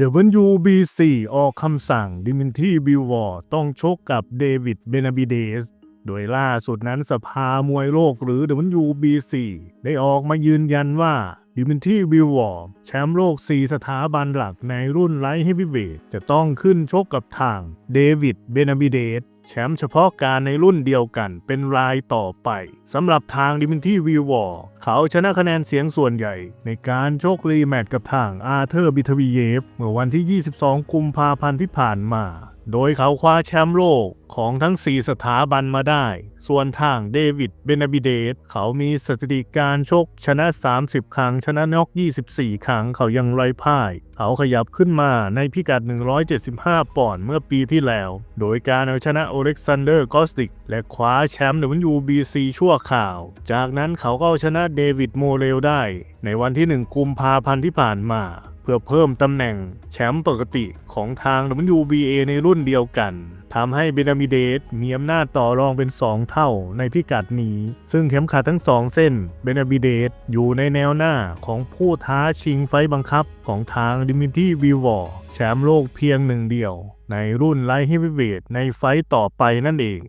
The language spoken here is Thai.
WBC ออกคำสั่งดิมินทีบิววอร์ต้องชกกับเดวิดเบนาบิเดส โดยล่าสุดนั้นสภามวยโลกหรือ WBC ได้ออกมายืนยันว่าดิมินทีบิววอร์แชมป์โลก 4 สถาบันหลักในรุ่นไลท์เฮฟวีเวทจะต้องขึ้นชกกับทางเดวิดเบนาบิเดส แชมป์เฉพาะการในรุ่นเดียวกันเป็นรายต่อไปสำหรับทางดิมินที่วิววอร์เขาชนะคะแนนเสียงส่วนใหญ่ ในการโชครีแมตช์กับทางอาเธอร์บิทวีเยฟ เมื่อวันที่ 22 กุมภาพันธ์ที่ผ่านมา โดยเขาคว้าแชมป์โลกของทั้ง 4 สถาบันมาได้ ส่วนทางเดวิด เบนาบิเดส เขามีสถิติการชกชนะ 30 ครั้ง ชนะน็อก 24 ครั้ง เขายังไร้พ่าย เขาขยับขึ้นมาในพิกัด 175 ปอนด์เมื่อปีที่แล้ว โดยการเอาชนะโอเล็กซานเดอร์ กอสติก และคว้าแชมป์ WBC ชั่วข่าว จากนั้นเขาก็เอาชนะเดวิด โมเรลได้ ในวันที่ 1 กุมภาพันธ์ที่ผ่านมา พื่อเพิ่มตำแหน่งแชมป์ปกติของทาง WBA ในรุ่นเดียวกันทำให้เบนามิเดสมีอำนาจต่อรองเป็น 2 เท่าในพิกัดนี้ ซึ่งเข็มขัดทั้ง 2 เส้นเบนาบิเดสอยู่ในแนวหน้าของผู้ท้าชิงไฟต์บังคับของทางดิมิทีวิวอร์แชมป์โลกเพียงหนึ่งเดียว ในรุ่นไลท์เฮฟวีเวทในไฟต์ต่อไปนั่นเอง